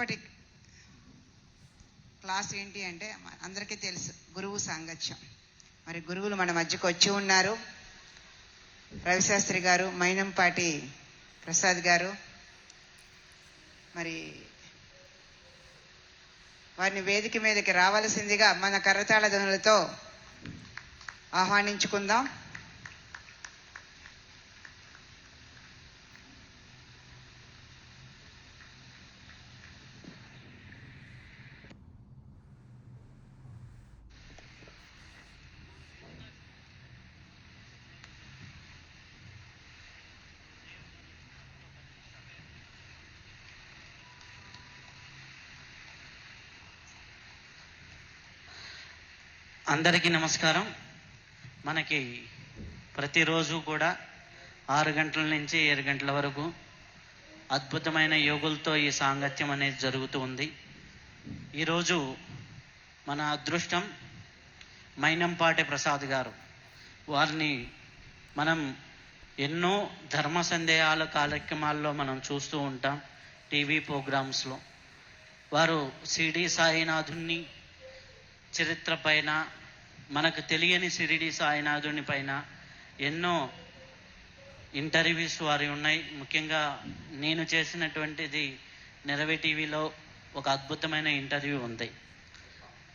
ఇప్పటి క్లాస్ ఏంటి అంటే అందరికీ తెలుసు గురువు సాంగత్యం. మరి గురువులు మన మధ్యకు వచ్చి ఉన్నారు. రవిశాస్త్రి గారు మైనంపాటి ప్రసాద్ గారు. మరి వారిని వేదిక మీదకి రావాల్సిందిగా మన కర్రతాళ ధ్వనులతో ఆహ్వానించుకుందాం. అందరికీ నమస్కారం. మనకి ప్రతిరోజు కూడా ఆరు గంటల నుంచి ఏడు గంటల వరకు అద్భుతమైన యోగులతో ఈ సాంగత్యం అనేది జరుగుతూ ఉంది. ఈరోజు మన అదృష్టం మైనంపాటి ప్రసాద్ గారు. వారిని మనం ఎన్నో ధర్మ సందేహాల కార్యక్రమాల్లో మనం చూస్తూ ఉంటాం టీవీ ప్రోగ్రామ్స్లో. వారు సిడి సాయినాథుని చరిత్ర పైన మనకు తెలియని సిరిడి సాయినాథుని పైన ఎన్నో ఇంటర్వ్యూస్ వారి ఉన్నాయి. ముఖ్యంగా నేను చేసినటువంటిది నెరవే టీవీలో ఒక అద్భుతమైన ఇంటర్వ్యూ ఉంది.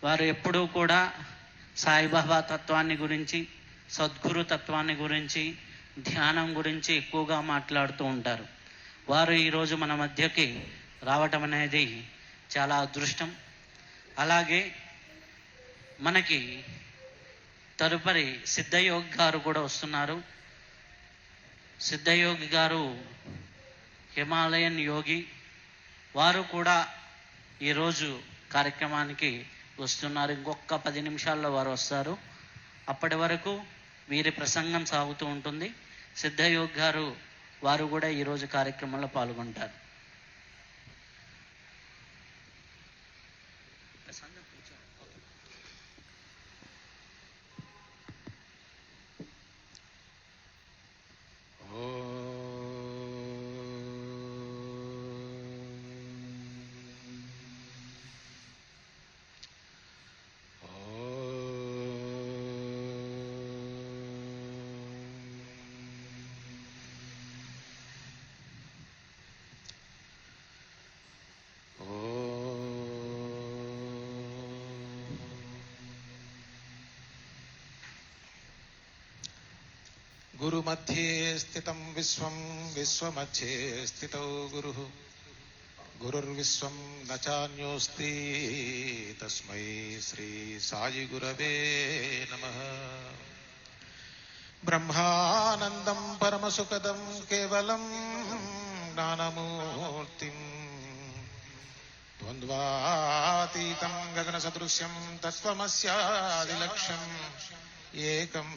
వారు ఎప్పుడూ కూడా సాయిబాబా తత్వాన్ని గురించి సద్గురు తత్వాన్ని గురించి ధ్యానం గురించి ఎక్కువగా మాట్లాడుతూ ఉంటారు. వారు ఈరోజు మన మధ్యకి రావటం అనేది చాలా అదృష్టం. అలాగే మనకి తదుపరి సిద్ధయోగి గారు కూడా వస్తున్నారు. సిద్ధయోగి గారు హిమాలయన్ యోగి. వారు కూడా ఈరోజు కార్యక్రమానికి వస్తున్నారు. ఇంకొక పది నిమిషాల్లో వారు వస్తారు. అప్పటి వరకు వీరి ప్రసంగం సాగుతూ ఉంటుంది. సిద్ధయోగి గారు వారు కూడా ఈరోజు కార్యక్రమంలో పాల్గొంటారు. गुरुमध्ये स्थितं विश्वं विश्वमध्ये स्थितौ गुरुः गुरुर्विश्वं न चान्योऽस्ति तस्मै श्रीसायिगुरवे नमः ब्रह्मानन्दं परमसुखदं केवलं ज्ञानमूर्तिम् द्वन्द्वातीतं गगनसदृश्यं तत्त्वमस्यादिलक्ष्यम् एकं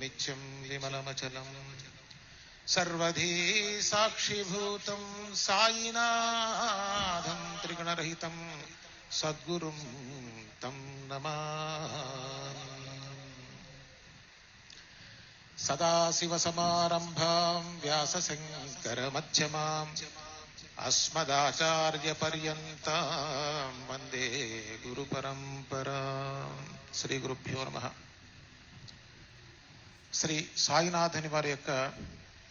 नित्यं विमलमचलम्। सर्वधी साक्षिभूतं सायिनाथं त्रिगुणरहितं सद्गुरुं तं नमा। सदाशिवसमारम्भां व्यासशङ्करमध्यमाम् अस्मदाचार्यपर्यन्तां वंदे गुरुपरम्परा श्रीगुरुभ्यो नमः। శ్రీ సాయినాథుని వారి యొక్క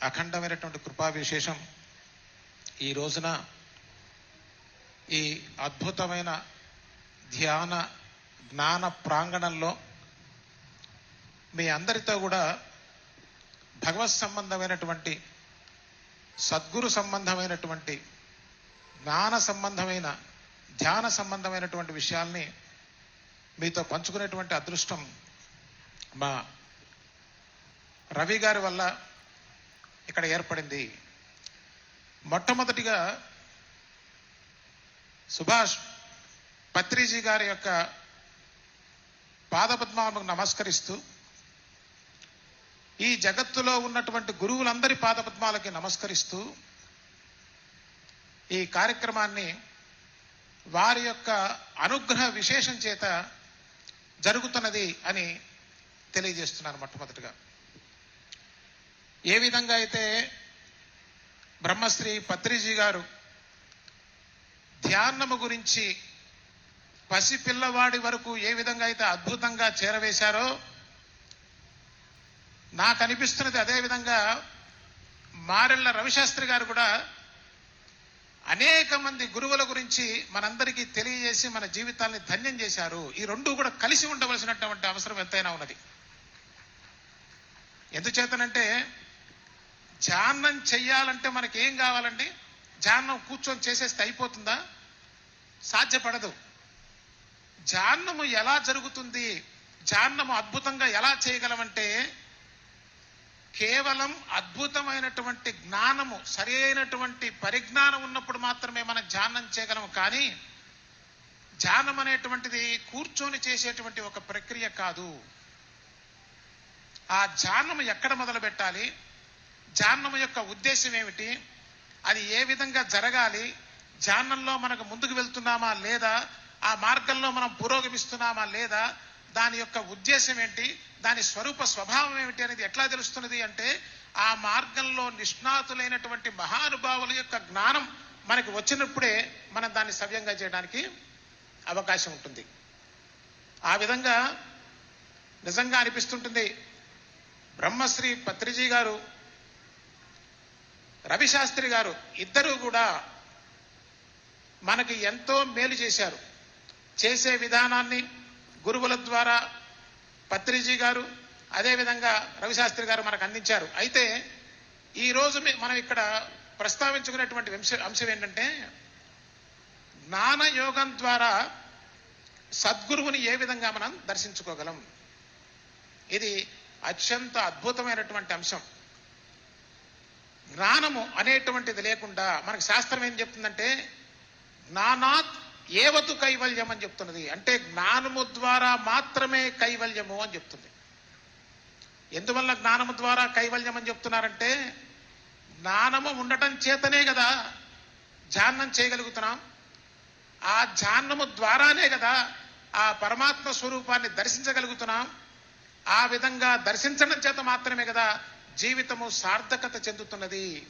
అఖండమైనటువంటి కృపా విశేషం ఈ రోజున ఈ అద్భుతమైన ధ్యాన జ్ఞాన ప్రాంగణంలో మీ అందరితో కూడా భగవత్ సంబంధమైనటువంటి సద్గురు సంబంధమైనటువంటి జ్ఞాన సంబంధమైన ధ్యాన సంబంధమైనటువంటి విషయాల్ని మీతో పంచుకునేటువంటి అదృష్టం మా రవి గారి వల్ల ఇక్కడ ఏర్పడింది. మొట్టమొదటిగా సుభాష్ పత్రిజీ గారి యొక్క పాదపద్మాలకు నమస్కరిస్తూ ఈ జగత్తులో ఉన్నటువంటి గురువులందరి పాదపద్మాలకి నమస్కరిస్తూ ఈ కార్యక్రమాన్ని వారి యొక్క అనుగ్రహ విశేషం చేత జరుగుతున్నది అని తెలియజేస్తున్నాను మొట్టమొదటిగా. ఏ విధంగా అయితే బ్రహ్మశ్రీ పత్రిజీ గారు ధ్యానము గురించి పసిపిల్లవాడి వరకు ఏ విధంగా అయితే అద్భుతంగా చేరవేశారో నాకు అనిపిస్తున్నది అదే విధంగా మారెళ్ళ రవిశాస్త్రి గారు కూడా అనేక మంది గురువుల గురించి మనందరికీ తెలియజేసి మన జీవితాల్ని ధన్యం చేశారు. ఈ రెండు కూడా కలిసి ఉండవలసినటువంటి అవసరం ఎంతైనా ఉన్నది. ఎందుచేతనంటే ధ్యానం చెయ్యాలంటే మనకి ఏం కావాలండి? ధ్యానం కూర్చొని చేసేస్తే అయిపోతుందా? సాధ్యపడదు. ధ్యానము ఎలా జరుగుతుంది? ధ్యానము అద్భుతంగా ఎలా చేయగలమంటే కేవలం అద్భుతమైనటువంటి జ్ఞానము సరైనటువంటి పరిజ్ఞానం ఉన్నప్పుడు మాత్రమే మనం ధ్యానం చేయగలము. కానీ ధ్యానం అనేటువంటిది కూర్చొని చేసేటువంటి ఒక ప్రక్రియ కాదు. ఆ ధ్యానము ఎక్కడ మొదలు పెట్టాలి ధ్యానము యొక్క ఉద్దేశం ఏమిటి? అది ఏ విధంగా జరగాలి? ధ్యానంలో మనకు ముందుకు వెళ్తున్నామా లేదా? ఆ మార్గంలో మనం పురోగమిస్తున్నామా లేదా? దాని యొక్క ఉద్దేశం ఏంటి? దాని స్వరూప స్వభావం ఏమిటి అనేది ఎట్లా తెలుస్తున్నది అంటే ఆ మార్గంలో నిష్ణాతులైనటువంటి మహానుభావుల యొక్క జ్ఞానం మనకి వచ్చినప్పుడే మనం దాన్ని సవ్యంగా చేయడానికి అవకాశం ఉంటుంది. ఆ విధంగా నిజంగా అనిపిస్తుంటుంది. బ్రహ్మశ్రీ పత్రిజీ గారు రవిశాస్త్రి గారు ఇద్దరూ కూడా మనకి ఎంతో మేలు చేశారు. చేసే విధానాన్ని గురువుల ద్వారా పత్రిజీ గారు అదేవిధంగా రవిశాస్త్రి గారు మనకు అందించారు. అయితే ఈ రోజు మనం ఇక్కడ ప్రస్తావించుకునేటువంటి అంశం ఏంటంటే జ్ఞానయోగం ద్వారా సద్గురువుని ఏ విధంగా మనం దర్శించుకోగలం? ఇది అత్యంత అద్భుతమైనటువంటి అంశం. జ్ఞానము అనేటువంటిది లేకుండా మనకు శాస్త్రం ఏం చెప్తుందంటే జ్ఞానాత్ ఏవతు కైవల్యం అని చెప్తున్నది. అంటే జ్ఞానము ద్వారా మాత్రమే కైవల్యము అని చెప్తుంది. ఎందువల్ల జ్ఞానము ద్వారా కైవల్యం అని చెప్తున్నారంటే జ్ఞానము ఉండటం చేతనే కదా ధ్యానం చేయగలుగుతున్నాం. ఆ ధ్యానము ద్వారానే కదా ఆ పరమాత్మ స్వరూపాన్ని దర్శించగలుగుతున్నాం. ఆ విధంగా దర్శించడం చేత మాత్రమే కదా జీవితము సార్థకత చెందుతున్నది.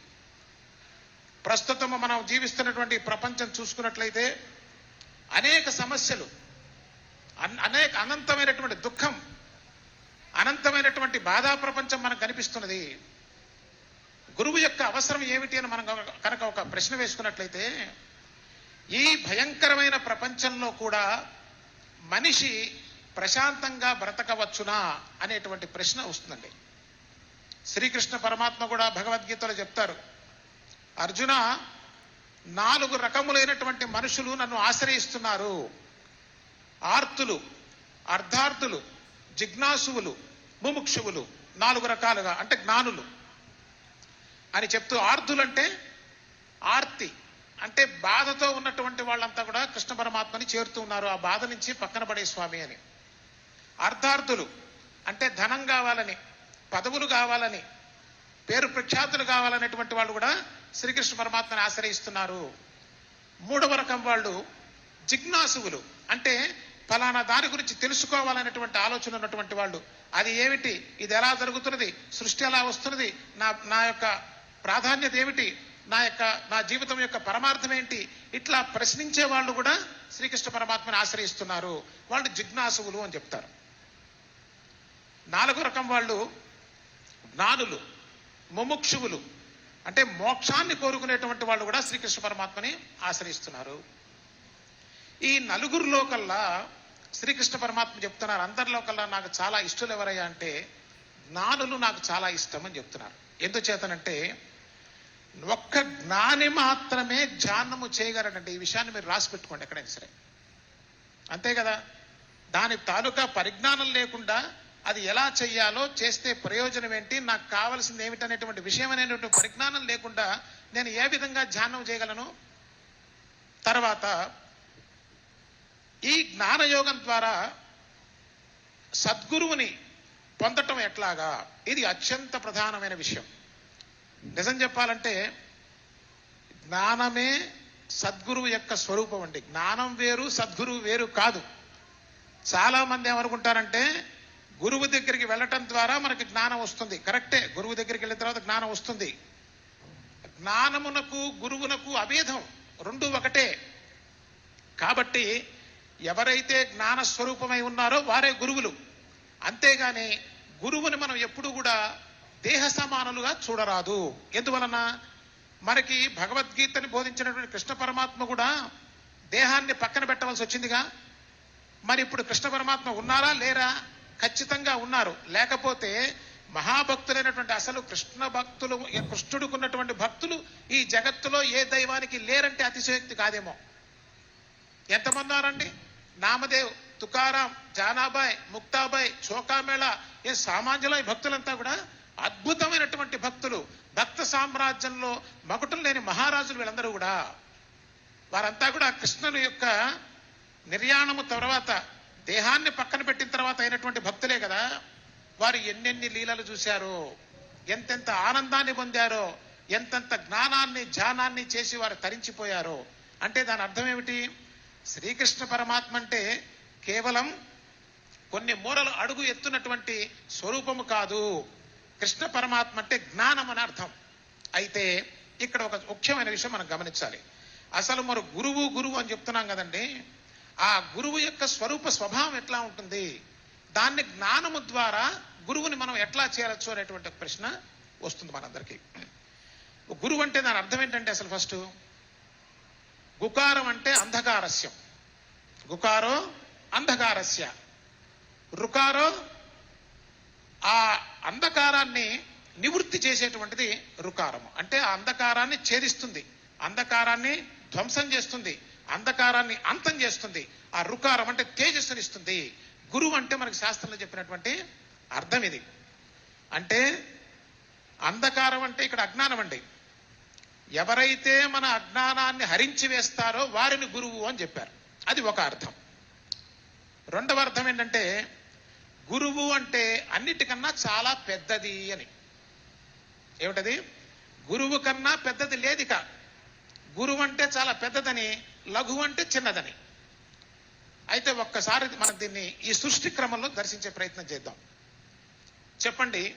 ప్రస్తుతము మనం జీవిస్తున్నటువంటి ప్రపంచం చూసుకున్నట్లయితే అనేక సమస్యలు అన్- అనేక అనంతమైనటువంటి దుఃఖం అనంతమైనటువంటి బాధా ప్రపంచం మనకు కనిపిస్తున్నది. గురువు యొక్క అవసరం ఏమిటి అని మనం కనుక ఒక ప్రశ్న వేసుకున్నట్లయితే ఈ భయంకరమైన ప్రపంచంలో కూడా మనిషి ప్రశాంతంగా బ్రతకవచ్చునా అనేటువంటి ప్రశ్న వస్తుందండి. శ్రీకృష్ణ పరమాత్మ కూడా భగవద్గీతలో చెప్తారు అర్జున నాలుగు రకములైనటువంటి మనుషులు నన్ను ఆశ్రయిస్తున్నారు. ఆర్తులు అర్ధార్థులు జిజ్ఞాసువులు ముముక్షువులు నాలుగు రకాలుగా అంటే జ్ఞానులు. అని చెప్తూ ఆర్ధులంటే ఆర్తి అంటే బాధతో ఉన్నటువంటి వాళ్ళంతా కూడా కృష్ణ పరమాత్మని చేరుతూ ఉన్నారు ఆ బాధ నుంచి పక్కన పడే స్వామి అని. అర్ధార్థులు అంటే ధనం కావాలని పదవులు కావాలని పేరు ప్రఖ్యాతులు కావాలనేటువంటి వాళ్ళు కూడా శ్రీకృష్ణ పరమాత్మని ఆశ్రయిస్తున్నారు. మూడవ రకం వాళ్ళు జిజ్ఞాసువులు. అంటే ఫలానా దాని గురించి తెలుసుకోవాలనేటువంటి ఆలోచన ఉన్నటువంటి వాళ్ళు. అది ఏమిటి? ఇది ఎలా జరుగుతున్నది? సృష్టి ఎలా వస్తున్నది? నా నా యొక్క ప్రాధాన్యత ఏమిటి? నా యొక్క నా జీవితం యొక్క పరమార్థం ఏంటి? ఇట్లా ప్రశ్నించే వాళ్ళు కూడా శ్రీకృష్ణ పరమాత్మని ఆశ్రయిస్తున్నారు. వాళ్ళు జిజ్ఞాసువులు అని చెప్తారు. నాలుగో రకం వాళ్ళు జ్ఞానులు ముముక్షువులు. అంటే మోక్షాన్ని కోరుకునేటువంటి వాళ్ళు కూడా శ్రీకృష్ణ పరమాత్మని ఆశ్రయిస్తున్నారు. ఈ నలుగురిలో కల్లా శ్రీకృష్ణ పరమాత్మ చెప్తున్నారు. అందరిలో కల్లా నాకు చాలా ఇష్టలు ఎవరయ్యా అంటే జ్ఞానులు నాకు చాలా ఇష్టం అని చెప్తున్నారు. ఎందుచేతనంటే ఒక్క జ్ఞాని మాత్రమే ధ్యానము చేయగలడండి. ఈ విషయాన్ని మీరు రాసి పెట్టుకోండి ఎక్కడైనా సరే. అంతే కదా? దాని తాలూకా పరిజ్ఞానం లేకుండా అది ఎలా చెయ్యాలో చేస్తే ప్రయోజనం ఏంటి నాకు కావాల్సింది ఏమిటనేటువంటి విషయం అనేటువంటి పరిజ్ఞానం లేకుండా నేను ఏ విధంగా ధ్యానం చేయగలను? తర్వాత ఈ జ్ఞానయోగం ద్వారా సద్గురువుని పొందటం ఎట్లాగా? ఇది అత్యంత ప్రధానమైన విషయం. నిజం చెప్పాలంటే జ్ఞానమే సద్గురువు యొక్క స్వరూపం అండి. జ్ఞానం వేరు సద్గురువు వేరు కాదు. చాలామంది ఏమనుకుంటారంటే గురువు దగ్గరికి వెళ్ళటం ద్వారా మనకి జ్ఞానం వస్తుంది. కరెక్టే. గురువు దగ్గరికి వెళ్ళిన తర్వాత జ్ఞానం వస్తుంది. జ్ఞానమునకు గురువునకు అభేదం రెండు ఒకటే. కాబట్టి ఎవరైతే జ్ఞాన స్వరూపమై ఉన్నారో వారే గురువులు. అంతేగాని గురువుని మనం ఎప్పుడు కూడా దేహ సమానులుగా చూడరాదు. ఎందువలన? మనకి భగవద్గీతని బోధించినటువంటి కృష్ణ పరమాత్మ కూడా దేహాన్ని పక్కన పెట్టవలసి వచ్చిందిగా. మరి ఇప్పుడు కృష్ణ పరమాత్మ ఉన్నారా లేరా? ఖచ్చితంగా ఉన్నారు. లేకపోతే మహాభక్తులైనటువంటి అసలు కృష్ణ భక్తులు కృష్ణుడికి ఉన్నటువంటి భక్తులు ఈ జగత్తులో ఏ దైవానికి లేరంటే అతిశయోక్తి కాదేమో. ఎంతమంది ఉన్నారండి? నామదేవ్ తుకారాం జానాబాయ్ ముక్తాబాయ్ చోకామేళ ఏ సామాన్యుల ఈ భక్తులంతా కూడా అద్భుతమైనటువంటి భక్తులు. భక్త సామ్రాజ్యంలో మకుటం లేని మహారాజులు వీళ్ళందరూ కూడా. వారంతా కూడా కృష్ణుని యొక్క నిర్యాణము తర్వాత దేహాన్ని పక్కన పెట్టిన తర్వాత అయినటువంటి భక్తులే కదా. వారు ఎన్నెన్ని లీలలు చూశారో ఎంతెంత ఆనందాన్ని పొందారో ఎంతెంత జ్ఞానాన్ని ధ్యానాన్ని చేసి వారు తరించిపోయారో. అంటే దాని అర్థం ఏమిటి? శ్రీకృష్ణ పరమాత్మ అంటే కేవలం కొన్ని మూరలు అడుగు ఎత్తున్నటువంటి స్వరూపము కాదు. కృష్ణ పరమాత్మ అంటే జ్ఞానం అని అర్థం. అయితే ఇక్కడ ఒక ముఖ్యమైన విషయం మనం గమనించాలి. అసలు మరి గురువు గురువు అని చెప్తున్నాం కదండి. ఆ గురువు యొక్క స్వరూప స్వభావం ఎట్లా ఉంటుంది? దాన్ని జ్ఞానము ద్వారా గురువుని మనం ఎట్లా చేరచ్చు అనేటువంటి ఒక ప్రశ్న వస్తుంది మనందరికీ. గురువు అంటే దాని అర్థం ఏంటంటే అసలు ఫస్ట్ గుకారం అంటే అంధకారస్యం. గుకారో అంధకారస్య. రుకారో ఆ అంధకారాన్ని నివృత్తి చేసేటువంటిది రుకారము. అంటే ఆ అంధకారాన్ని ఛేదిస్తుంది. అంధకారాన్ని ధ్వంసం చేస్తుంది. అంధకారాన్ని అంతం చేస్తుంది. ఆ రుకారం అంటే తేజస్సునిస్తుంది. గురువు అంటే మనకి శాస్త్రంలో చెప్పినటువంటి అర్థం ఇది. అంటే అంధకారం అంటే ఇక్కడ అజ్ఞానం అండి. ఎవరైతే మన అజ్ఞానాన్ని హరించి వేస్తారో వారిని గురువు అని చెప్పారు. అది ఒక అర్థం. రెండవ అర్థం ఏంటంటే గురువు అంటే అన్నిటికన్నా చాలా పెద్దది అని. ఏమిటది? గురువు కన్నా పెద్దది లేదిక. గురువు అంటే చాలా పెద్దదని. లఘువు అంటే చిన్నదని. అయితే ఒక్కసారి మనం దీన్ని ఈ సృష్టి క్రమంలో దర్శించే ప్రయత్నం చేద్దాం. చెప్పండి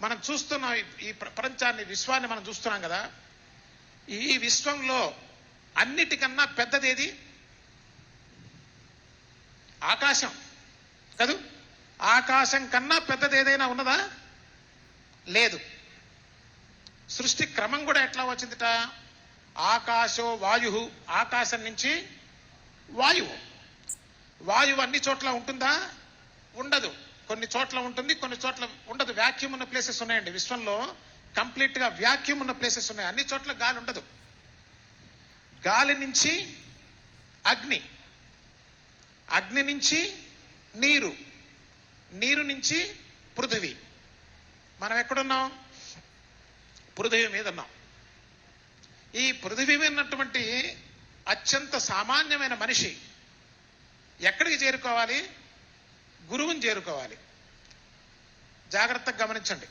మనం చూస్తున్నాం ఈ- ఈ ప్రపంచాన్ని విశ్వాన్ని మనం చూస్తున్నాం కదా. ఈ విశ్వంలో అన్నిటికన్నా పెద్దదేది? ఆకాశం. కదూ? ఆకాశం కన్నా పెద్దది ఏదైనా ఉన్నదా? లేదు. సృష్టి క్రమం కూడా ఎట్లా వచ్చిందిట? ఆకాశో వాయు ఆకాశం నుంచి వాయువు. వాయువు అన్ని చోట్ల ఉంటుందా? ఉండదు. కొన్ని చోట్ల ఉంటుంది కొన్ని చోట్ల ఉండదు. వ్యాక్యూమ్ ఉన్న ప్లేసెస్ ఉన్నాయండి. విశ్వంలో కంప్లీట్గా వ్యాక్యూమ్ ఉన్న ప్లేసెస్ ఉన్నాయి. అన్ని చోట్ల గాలి ఉండదు. గాలి నుంచి అగ్ని. అగ్ని నుంచి నీరు. నీరు నుంచి పృథివీ. మనం ఎక్కడున్నాం? పృథివీ మీద ఉన్నాం ఈ పృథివీ మీద అత్యంత సామాన్యమైన మనిషి ఎక్కడికి చేరుకోవాలి? గురువుని చేరుకోవాలి. జాగ్రత్తగా గమనించండి.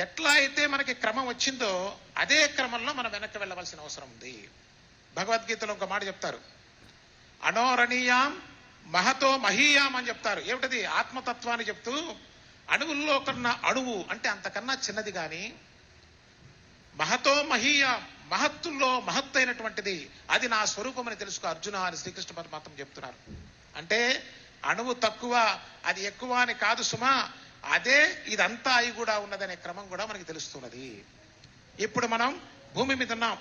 ఎట్లా అయితే మనకి క్రమం వచ్చిందో అదే క్రమంలో మనం వెనక్కి వెళ్ళవలసిన అవసరం ఉంది. భగవద్గీతలో ఒక మాట చెప్తారు. అణోరణీయాం మహతో మహీయాం అని చెప్తారు. ఏమిటది? ఆత్మతత్వాన్ని చెప్తూ అణువుల్లో కన్నా అణువు అంటే అంతకన్నా చిన్నది కానీ మహతో మహీయ మహత్తుల్లో మహత్తైనటువంటిది. అది నా స్వరూపమని తెలుసుకో అర్జున అని శ్రీకృష్ణ పరమాత్మ చెప్తున్నారు. అంటే అణువు తక్కువ అది ఎక్కువ అని కాదు సుమా. అదే ఇదంతా అయి కూడా ఉన్నదనే క్రమం కూడా మనకి తెలుస్తున్నది. ఇప్పుడు మనం భూమి మీద ఉన్నాం.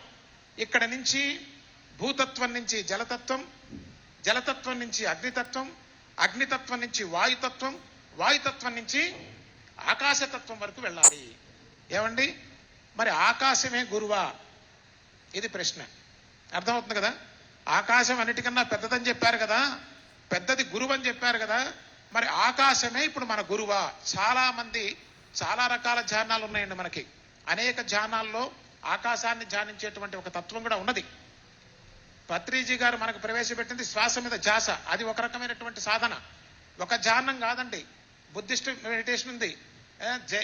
ఇక్కడ నుంచి భూతత్వం నుంచి జలతత్వం జలతత్వం నుంచి అగ్నితత్వం అగ్నితత్వం నుంచి వాయుతత్వం వాయుతత్వం నుంచి ఆకాశతత్వం వరకు వెళ్ళాలి. ఏమండి? మరి ఆకాశమే గురువా? ఇది ప్రశ్న. అర్థమవుతుంది కదా? ఆకాశం అన్నిటికన్నా పెద్దదని చెప్పారు కదా? పెద్దది గురువు అని చెప్పారు కదా? మరి ఆకాశమే ఇప్పుడు మన గురువా? చాలా మంది చాలా రకాల ధ్యానాలు ఉన్నాయండి మనకి. అనేక ధ్యానాల్లో ఆకాశాన్ని ధ్యానించేటువంటి ఒక తత్వం కూడా ఉన్నది. పత్రిజీ గారు మనకు ప్రవేశపెట్టింది శ్వాస మీద ధ్యాస అది ఒక రకమైనటువంటి సాధన. ఒక ధ్యానం కాదండి. బుద్ధిస్ట్ మెడిటేషన్ ఉంది.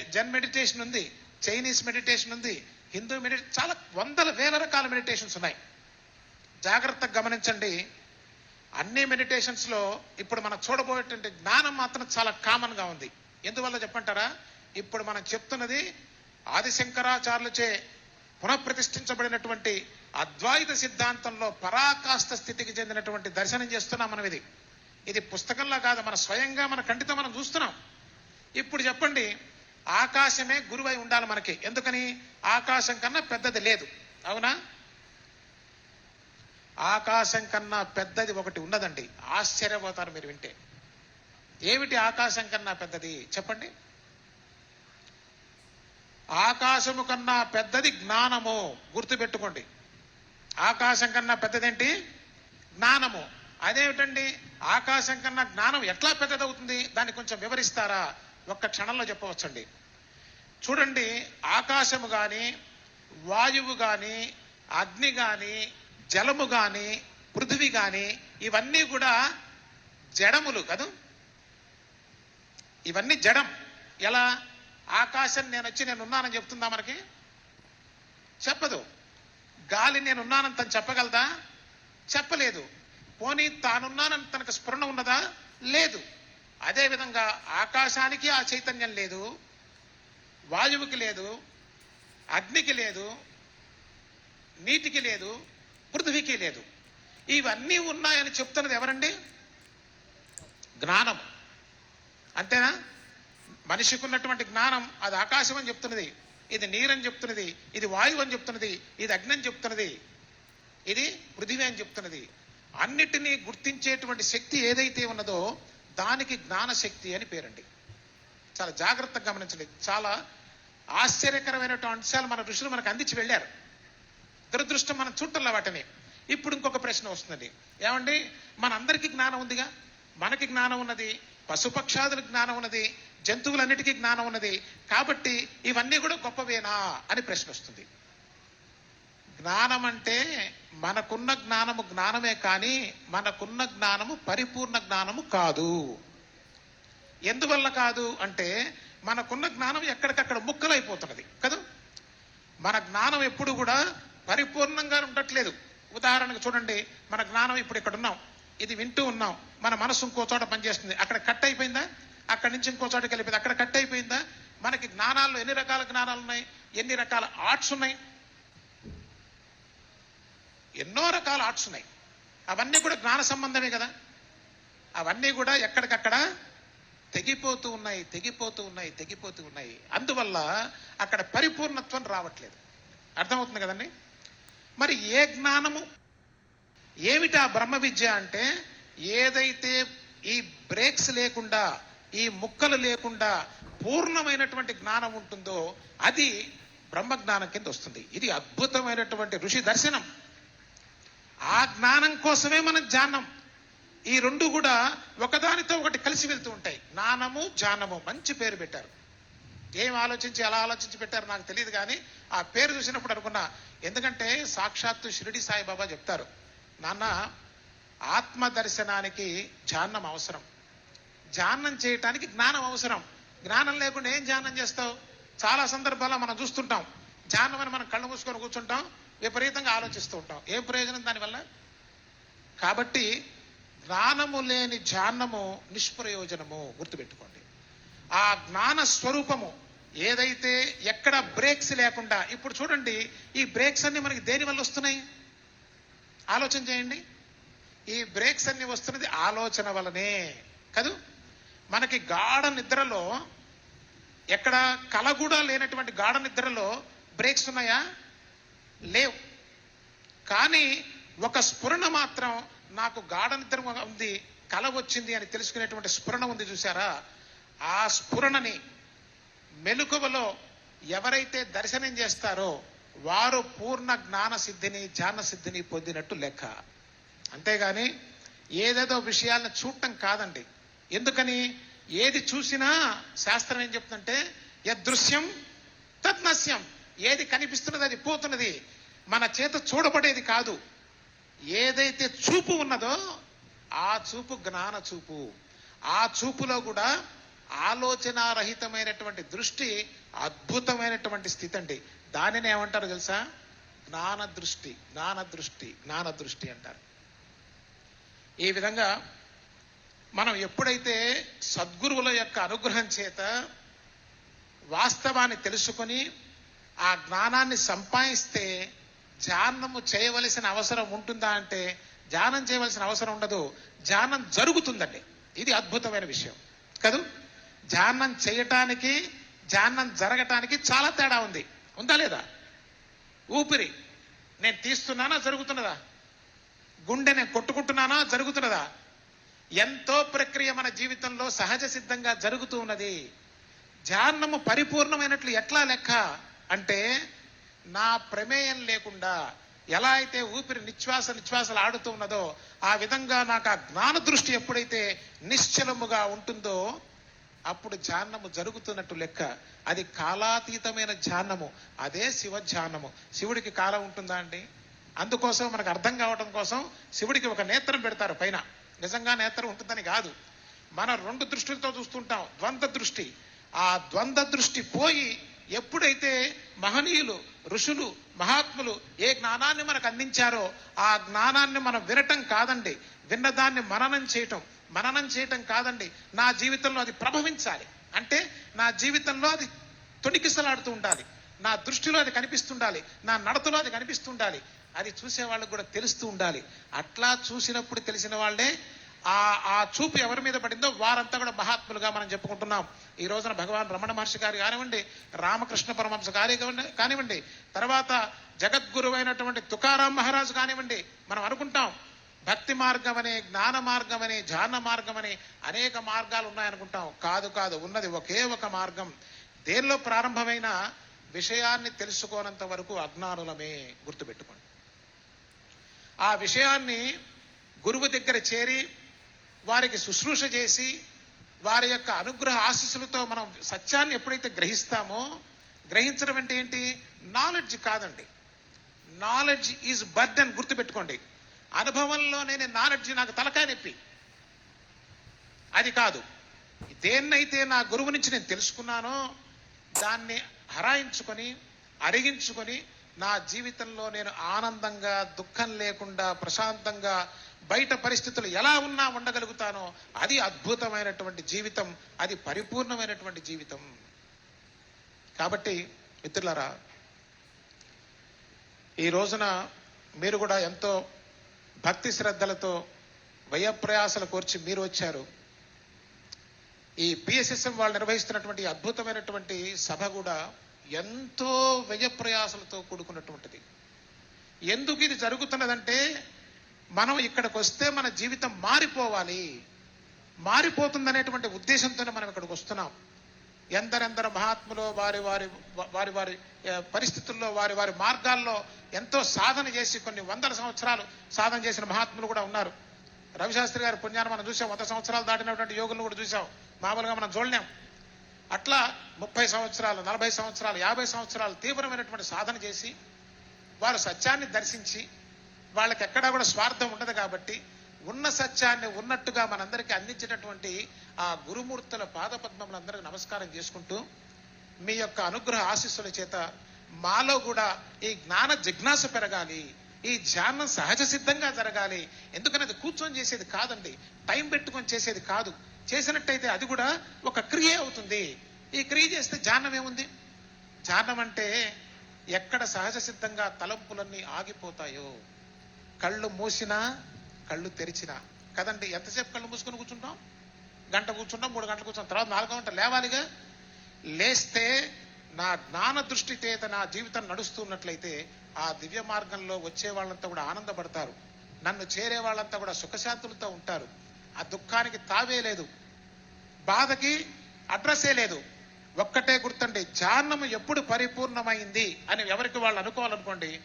జన్ మెడిటేషన్ ఉంది. చైనీస్ మెడిటేషన్ ఉంది హిందూ మెడిటేషన్ చాలా వందల వేల రకాల మెడిటేషన్స్ ఉన్నాయి. జాగ్రత్తగా గమనించండి. అన్ని మెడిటేషన్స్లో ఇప్పుడు మనం చూడబోయేటువంటి జ్ఞానం మాత్రం చాలా కామన్గా ఉంది. ఎందువల్ల చెప్పంటారా? ఇప్పుడు మనం చెప్తున్నది ఆదిశంకరాచార్యులచే పునఃప్రతిష్ఠించబడినటువంటి అద్వైత సిద్ధాంతంలో పరాకాష్ట స్థితికి చెందినటువంటి దర్శనం చేస్తున్నాం మనం ఇది. ఇది పుస్తకంలో కాదు మన స్వయంగా మన కంటితో మనం చూస్తున్నాం. ఇప్పుడు చెప్పండి ఆకాశమే గురువై ఉండాలి మనకి. ఎందుకని? ఆకాశం కన్నా పెద్దది లేదు. అవునా? ఆకాశం కన్నా పెద్దది ఒకటి ఉన్నదండి. ఆశ్చర్యపోతారు మీరు వింటే. ఏమిటి ఆకాశం కన్నా పెద్దది? చెప్పండి. ఆకాశము కన్నా పెద్దది జ్ఞానము. గుర్తుపెట్టుకోండి. ఆకాశం కన్నా పెద్దదేంటి? జ్ఞానము. అదేమిటండి? ఆకాశం కన్నా జ్ఞానం ఎట్లా పెద్దదవుతుంది? దాన్ని కొంచెం వివరిస్తారా? ఒక్క క్షణంలో చెప్పవచ్చండి. చూడండి ఆకాశము కానీ వాయువు కానీ అగ్ని కానీ జలము కానీ పృథివీ కానీ ఇవన్నీ కూడా జడములు కదూ? ఇవన్నీ జడం. ఎలా? ఆకాశం నేను వచ్చి నేను ఉన్నానని చెప్తుందా మనకి? చెప్పదు. గాలి నేను ఉన్నానంత తను చెప్పగలదా? చెప్పలేదు. పోనీ తానున్నానని తనకు స్ఫురణ ఉన్నదా? లేదు. అదే విధంగా ఆకాశానికి ఆ చైతన్యం లేదు వాయువుకి లేదు అగ్నికి లేదు నీటికి లేదు పృథివీకి లేదు. ఇవన్నీ ఉన్నాయని చెప్తున్నది ఎవరండి? జ్ఞానం అంతేనా? మనిషికి ఉన్నటువంటి జ్ఞానం అది ఆకాశం అని చెప్తున్నది ఇది నీరని చెప్తున్నది ఇది వాయువు అని చెప్తున్నది ఇది అగ్ని అని చెప్తున్నది ఇది పృథివీ అని చెప్తున్నది. అన్నిటినీ గుర్తించేటువంటి శక్తి ఏదైతే ఉన్నదో దానికి జ్ఞాన శక్తి అని పేరండి. చాలా జాగ్రత్తగా గమనించండి. చాలా ఆశ్చర్యకరమైనటువంటి అంశాలు మన ఋషులు మనకు అందించి వెళ్ళారు. దురదృష్టం మనం చూడటంలో వాటిని. ఇప్పుడు ఇంకొక ప్రశ్న వస్తుంది ఏమండి? మనందరికీ జ్ఞానం ఉందిగా? మనకి జ్ఞానం ఉన్నది పశుపక్షాదులకు జ్ఞానం ఉన్నది జంతువులన్నిటికీ జ్ఞానం ఉన్నది. కాబట్టి ఇవన్నీ కూడా గొప్పవేనా అని ప్రశ్న వస్తుంది. జ్ఞానం అంటే మనకున్న జ్ఞానము జ్ఞానమే కానీ మనకున్న జ్ఞానము పరిపూర్ణ జ్ఞానము కాదు. ఎందువల్ల కాదు అంటే మనకున్న జ్ఞానం ఎక్కడికక్కడ ముక్కలైపోతున్నది కదా? మన జ్ఞానం ఎప్పుడు కూడా పరిపూర్ణంగా ఉండట్లేదు. ఉదాహరణకు చూడండి మన జ్ఞానం ఇప్పుడు ఇక్కడ ఉన్నాం. ఇది వింటూ ఉన్నాం. మన మనసు ఇంకో చోట పనిచేస్తుంది. అక్కడ కట్ అయిపోయిందా? అక్కడి నుంచి ఇంకో చోటకి వెళ్ళిపోయింది? అక్కడ కట్ అయిపోయిందా? మనకి జ్ఞానాల్లో ఎన్ని రకాల జ్ఞానాలు ఉన్నాయి ఎన్ని రకాల ఆర్ట్స్ ఉన్నాయి? ఎన్నో రకాల ఆర్ట్స్ ఉన్నాయి. అవన్నీ కూడా జ్ఞాన సంబంధమే కదా. అవన్నీ కూడా ఎక్కడికక్కడ తెగిపోతూ ఉన్నాయి తెగిపోతూ ఉన్నాయి తెగిపోతూ ఉన్నాయి. అందువల్ల అక్కడ పరిపూర్ణత్వం రావట్లేదు. అర్థమవుతుంది కదండి? మరి ఏ జ్ఞానము ఏమిటి ఆ బ్రహ్మ విద్య అంటే ఏదైతే ఈ బ్రేక్స్ లేకుండా ఈ ముక్కలు లేకుండా పూర్ణమైనటువంటి జ్ఞానం ఉంటుందో అది బ్రహ్మ జ్ఞానం కింద వస్తుంది. ఇది అద్భుతమైనటువంటి ఋషి దర్శనం. ఆ జ్ఞానం కోసమే మనం జానం ఈ రెండు కూడా ఒకదానితో ఒకటి కలిసి వెళ్తూ ఉంటాయి. జ్ఞానము జానము మంచి పేరు పెట్టారు. ఏం ఆలోచించి ఎలా ఆలోచించి పెట్టారు నాకు తెలియదు కానీ ఆ పేరు చూసినప్పుడు అనుకున్నా ఎందుకంటే సాక్షాత్తు షిరిడి సాయిబాబా చెప్తారు నాన్న ఆత్మ దర్శనానికి ధ్యానం అవసరం. ధ్యానం చేయటానికి జ్ఞానం అవసరం. జ్ఞానం లేకుండా ఏం ధ్యానం చేస్తావు? చాలా సందర్భాల్లో మనం చూస్తుంటాం. ధ్యానం అని మనం కళ్ళు మూసుకొని కూర్చుంటాం. విపరీతంగా ఆలోచిస్తూ ఉంటాం. ఏం ప్రయోజనం దానివల్ల? కాబట్టి జ్ఞానము లేని ధ్యానము నిష్ప్రయోజనము గుర్తుపెట్టుకోండి. ఆ జ్ఞాన స్వరూపము ఏదైతే ఎక్కడ బ్రేక్స్ లేకుండా ఇప్పుడు చూడండి ఈ బ్రేక్స్ అన్ని మనకి దేని వల్ల వస్తున్నాయి? ఆలోచన చేయండి. ఈ బ్రేక్స్ అన్ని వస్తున్నది ఆలోచన వలనే కదూ? మనకి గాఢ నిద్రలో ఎక్కడ కల కూడా లేనటువంటి గాఢ నిద్రలో బ్రేక్స్ ఉన్నాయా? లేవు. కానీ ఒక స్ఫురణ మాత్రం నాకు గాఢ నిద్ర ఉంది కల వచ్చింది అని తెలుసుకునేటువంటి స్ఫురణ ఉంది చూసారా ఆ స్ఫురణని మెలకువలో ఎవరైతే దర్శనం చేస్తారో వారు పూర్ణ జ్ఞాన సిద్ధిని ధ్యాన సిద్ధిని పొందినట్టు లెక్క. అంతేగాని ఏదేదో విషయాలను చూడటం కాదండి. ఎందుకని? ఏది చూసినా శాస్త్రం ఏం చెప్తుందంటే యదృశ్యం తద్నశ్యం ఏది కనిపిస్తున్నది అది పోతున్నది. మన చేత చూడబడేది కాదు. ఏదైతే చూపు ఉన్నదో ఆ చూపు జ్ఞాన చూపు. ఆ చూపులో కూడా ఆలోచనారహితమైనటువంటి దృష్టి అద్భుతమైనటువంటి స్థితి అండి దానిని ఏమంటారు తెలుసా? జ్ఞాన దృష్టి జ్ఞాన దృష్టి జ్ఞాన దృష్టి అంటారు. ఈ విధంగా మనం ఎప్పుడైతే సద్గురువుల యొక్క అనుగ్రహం చేత వాస్తవాన్ని తెలుసుకొని ఆ జ్ఞానాన్ని సంపాదిస్తే ధ్యానము చేయవలసిన అవసరం ఉంటుందా అంటే ధ్యానం చేయవలసిన అవసరం ఉండదు. ధ్యానం జరుగుతుందండి. ఇది అద్భుతమైన విషయం. కదూ? ధ్యానం చేయటానికి ధ్యానం జరగటానికి చాలా తేడా ఉంది. ఉందా లేదా? ఊపిరి. నేను తీస్తున్నానా జరుగుతున్నదా? గుండె నేను కొట్టుకుంటున్నానా జరుగుతున్నదా? ఎంతో ప్రక్రియ మన జీవితంలో సహజ సిద్ధంగా జరుగుతూ ఉన్నది. ధ్యానము పరిపూర్ణమైనట్లు ఎట్లా లెక్క? అంటే నా ప్రమేయం లేకుండా ఎలా అయితే ఊపిరి నిశ్వాస నిశ్వాసలు ఆడుతూ ఉన్నదో ఆ విధంగా నాకు ఆ జ్ఞాన దృష్టి ఎప్పుడైతే నిశ్చలముగా ఉంటుందో అప్పుడు ధ్యానము జరుగుతున్నట్టు లెక్క. అది కాలాతీతమైన ధ్యానము అదే శివ ధ్యానము. శివుడికి కాలం ఉంటుందా అండి? అందుకోసం మనకు అర్థం కావడం కోసం శివుడికి ఒక నేత్రం పెడతారు పైన. నిజంగా నేత్రం ఉంటుందని కాదు. మన రెండు దృష్టిలతో చూస్తుంటాం ద్వంద్వ దృష్టి. ఆ ద్వంద్వ దృష్టి పోయి ఎప్పుడైతే మహనీయులు ఋషులు మహాత్ములు ఏ జ్ఞానాన్ని మనకు అందించారో ఆ జ్ఞానాన్ని మనం వినటం కాదండి. విన్నదాన్ని మననం చేయటం. మననం చేయటం కాదండి. నా జీవితంలో అది ప్రభవించాలి. అంటే నా జీవితంలో అది తొణికిసలాడుతూ ఉండాలి. నా దృష్టిలో అది కనిపిస్తుండాలి. నా నడతలో అది కనిపిస్తుండాలి. అది చూసే వాళ్ళకు కూడా తెలుస్తూ ఉండాలి. అట్లా చూసినప్పుడు తెలిసిన వాళ్ళే ఆ ఆ చూపు ఎవరి మీద పడిందో వారంతా కూడా మహాత్ములుగా మనం చెప్పుకుంటున్నాం. ఈ రోజున భగవాన్ రమణ మహర్షి గారు కానివ్వండి రామకృష్ణ పరమహంస గారి కానివ్వండి తర్వాత జగద్గురువైనటువంటి తుకారాం మహారాజు కానివ్వండి మనం అనుకుంటాం భక్తి మార్గం అని జ్ఞాన మార్గం అని ధ్యాన మార్గం అని అనేక మార్గాలు ఉన్నాయనుకుంటాం. కాదు కాదు ఉన్నది ఒకే ఒక మార్గం. దేనిలో ప్రారంభమైన విషయాన్ని తెలుసుకోనంత వరకు అజ్ఞానులమే గుర్తుపెట్టుకోండి. ఆ విషయాన్ని గురువు దగ్గర చేరి వారికి శుశ్రూష చేసి వారి యొక్క అనుగ్రహ ఆశీస్సులతో మనం సత్యాన్ని ఎప్పుడైతే గ్రహిస్తామో గ్రహించడం అంటే ఏంటి? నాలెడ్జ్ కాదండి. నాలెడ్జ్ ఈజ్ బర్డన్ గుర్తుపెట్టుకోండి. అనుభవంలో నేను నాలెడ్జ్ నాకు తలకాయ నొప్పి. అది కాదు. దేన్నైతే నా గురువు నుంచి నేను తెలుసుకున్నానో దాన్ని హరాయించుకొని అరిగించుకొని నా జీవితంలో నేను ఆనందంగా దుఃఖం లేకుండా ప్రశాంతంగా బయట పరిస్థితులు ఎలా ఉన్నా ఉండగలుగుతానో అది అద్భుతమైనటువంటి జీవితం అది పరిపూర్ణమైనటువంటి జీవితం. కాబట్టి మిత్రులారా ఈ రోజున మీరు కూడా ఎంతో భక్తి శ్రద్ధలతో వ్యయప్రయాసలు కోర్చి మీరు వచ్చారు. ఈ పిఎస్ఎస్ఎం వాళ్ళు నిర్వహిస్తున్నటువంటి అద్భుతమైనటువంటి సభ కూడా ఎంతో వ్యయప్రయాసలతో కూడుకున్నటువంటిది. ఎందుకు ఇది జరుగుతున్నదంటే మనం ఇక్కడికి వస్తే మన జీవితం మారిపోవాలి. మారిపోతుందనేటువంటి ఉద్దేశంతోనే మనం ఇక్కడికి వస్తున్నాం. ఎందరెందరు మహాత్ములు వారి వారి వారి వారి పరిస్థితుల్లో వారి వారి మార్గాల్లో ఎంతో సాధన చేసి కొన్ని వందల సంవత్సరాలు సాధన చేసిన మహాత్ములు కూడా ఉన్నారు. రవిశాస్త్రి గారి పుణ్యాన్ని మనం చూసాం. వంద సంవత్సరాలు దాటినటువంటి యోగులను కూడా చూసాం. మామూలుగా మనం చూడలేం. అట్లా ముప్పై సంవత్సరాలు నలభై సంవత్సరాలు యాభై సంవత్సరాలు తీవ్రమైనటువంటి సాధన చేసి వారు సత్యాన్ని దర్శించి వాళ్ళకి ఎక్కడా కూడా స్వార్థం ఉండదు కాబట్టి ఉన్న సత్యాన్ని ఉన్నట్టుగా మనందరికీ అందించినటువంటి ఆ గురుమూర్తుల పాదపద్మములందరికీ నమస్కారం చేసుకుంటూ మీ యొక్క అనుగ్రహ ఆశీస్సుల చేత మాలో కూడా ఈ జ్ఞాన జిజ్ఞాస పెరగాలి. ఈ ధ్యానం సహజ సిద్ధంగా జరగాలి. ఎందుకని అది కూర్చొని చేసేది కాదండి. టైం పెట్టుకొని చేసేది కాదు. చేసినట్టయితే అది కూడా ఒక క్రియ అవుతుంది. ఈ క్రియ చేస్తే ధ్యానం ఏముంది? ధ్యానం అంటే ఎక్కడ సహజ సిద్ధంగా తలంపులన్నీ ఆగిపోతాయో. కళ్ళు మూసినా కళ్ళు తెరిచినా. కదండి ఎంతసేపు కళ్ళు మూసుకొని కూర్చుంటాం? గంట కూర్చుంటాం మూడు గంటలు కూర్చుంటాం. తర్వాత నాలుగో గంట లేవాలిగా? లేస్తే నా జ్ఞాన దృష్టి చేత నా జీవితం నడుస్తున్నట్లయితే ఆ దివ్య మార్గంలో వచ్చే వాళ్ళంతా కూడా ఆనందపడతారు. నన్ను చేరే వాళ్ళంతా కూడా సుఖశాంతులతో ఉంటారు. ఆ దుఃఖానికి తావే లేదు. బాధకి అడ్రస్సే లేదు. ఒక్కటే గుర్తండి ధ్యానము ఎప్పుడు పరిపూర్ణమైంది అని ఎవరికి వాళ్ళు అనుకోవాలనుకోండి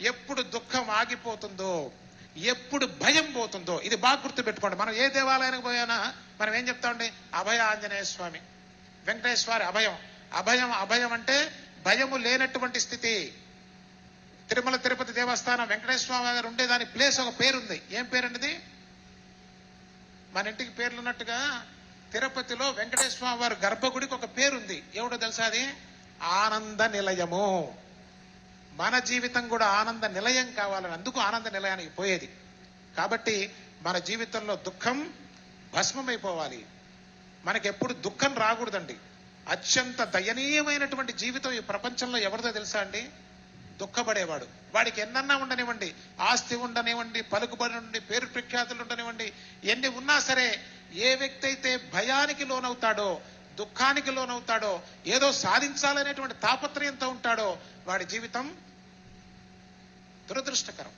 ఎప్పుడు దుఃఖం ఆగిపోతుందో ఎప్పుడు భయం పోతుందో ఇది బాగా గుర్తుపెట్టుకోండి. మనం ఏ దేవాలయానికి పోయినా? మనం ఏం చెప్తామండి? అభయ ఆంజనేయ స్వామి. వెంకటేశ్వరి అభయం. అభయం అభయం అంటే భయము లేనటువంటి స్థితి. తిరుమల తిరుపతి దేవస్థానం వెంకటేశ్వర గారు ఉండే దాని ప్లేస్ ఒక పేరుంది. ఏం పేరండిది? మన ఇంటికి పేర్లు ఉన్నట్టుగా తిరుపతిలో వెంకటేశ్వర వారి గర్భగుడికి ఒక పేరుంది. ఏమిటో తెలుసా అది? ఆనంద నిలయము. మన జీవితం కూడా ఆనంద నిలయం కావాలని అందుకు ఆనంద నిలయానికి పోయేది. కాబట్టి మన జీవితంలో దుఃఖం భస్మమైపోవాలి. మనకెప్పుడు దుఃఖం రాకూడదండి. అత్యంత దయనీయమైనటువంటి జీవితం ఈ ప్రపంచంలో ఎవరిదో తెలుసా అండి? దుఃఖపడేవాడు. వాడికి ఎన్నన్నా ఉండనివ్వండి. ఆస్తి ఉండనివ్వండి పలుకుబడి ఉండి పేరు ప్రఖ్యాతులు ఉండనివ్వండి. ఎన్ని ఉన్నా సరే ఏ వ్యక్తి అయితే భయానికి లోనవుతాడో దుఃఖానికి లోనవుతాడో ఏదో సాధించాలనేటువంటి తాపత్రయంతో ఉంటాడో వాడి జీవితం దురదృష్టకరం.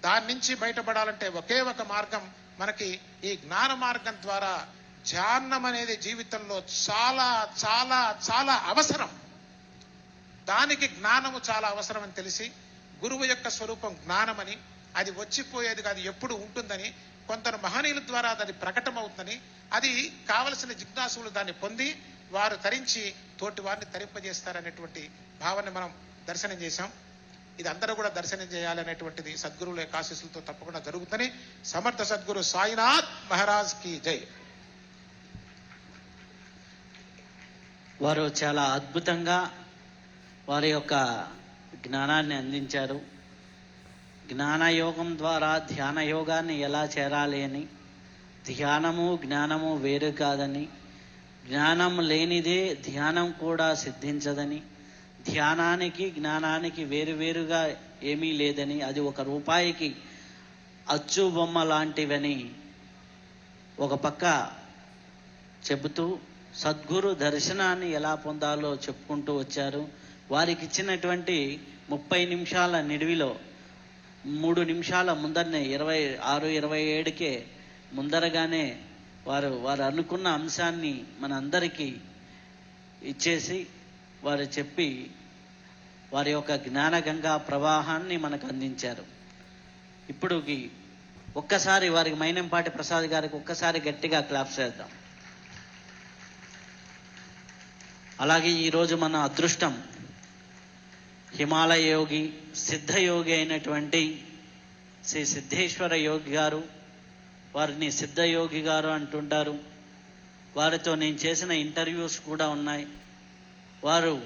దాని నుంచి బయటపడాలంటే ఒకే ఒక మార్గం మనకి ఈ జ్ఞాన మార్గం ద్వారా ధ్యానం అనేది జీవితంలో చాలా చాలా చాలా అవసరం. దానికి జ్ఞానము చాలా అవసరం అని తెలిసి గురువు యొక్క స్వరూపం జ్ఞానమని అది వచ్చిపోయేది కాదు ఎప్పుడు ఉంటుందని కొందరు మహనీయుల ద్వారా అది ప్రకటమవుతుందని అది కావలసిన జిజ్ఞాసులు దాన్ని పొంది వారు తరించి తోటి వారిని తరింపజేస్తారనేటువంటి భావాన్ని మనం దర్శనం చేశాం. ఇది అందరూ కూడా దర్శనం చేయాలనేటువంటిది సద్గురువుల యొక్క ఆశీస్సులతో తప్పకుండా జరుగుతుంది. సమర్థ సద్గురు సాయినాథ్ మహారాజ్కి జై. వారు చాలా అద్భుతంగా వారి యొక్క జ్ఞానాన్ని అందించారు. జ్ఞానయోగం ద్వారా ధ్యాన యోగాన్ని ఎలా చేరాలి అని ధ్యానము జ్ఞానము వేరు కాదని జ్ఞానం లేనిదే ధ్యానం కూడా సిద్ధించదని ధ్యానానికి జ్ఞానానికి వేరువేరుగా ఏమీ లేదని అది ఒక రూపాయికి అచ్చు బొమ్మ లాంటివని ఒక పక్క చెబుతూ సద్గురు దర్శనాన్ని ఎలా పొందాలో చెప్పుకుంటూ వచ్చారు. వారికి ఇచ్చినటువంటి ముప్పై నిమిషాల నిడివిలో మూడు నిమిషాల ముందరనే ఇరవై ఆరు ఇరవై ఏడుకే ముందరగానే వారు వారు అనుకున్న అంశాన్ని మన అందరికీ ఇచ్చేసి వారు చెప్పి వారి యొక్క జ్ఞానగంగా ప్రవాహాన్ని మనకు అందించారు. ఇప్పుడు ఒక్కసారి వారికి మైనంపాటి ప్రసాద్ గారికి ఒక్కసారి గట్టిగా క్లాప్ చేద్దాం. అలాగే ఈరోజు మన అదృష్టం హిమాలయ యోగి సిద్ధయోగి అయినటువంటి శ్రీ సిద్ధేశ్వర యోగి గారు వారిని సిద్ధయోగి గారు అంటుంటారు. వారితో నేను చేసిన ఇంటర్వ్యూస్ కూడా ఉన్నాయి. వారు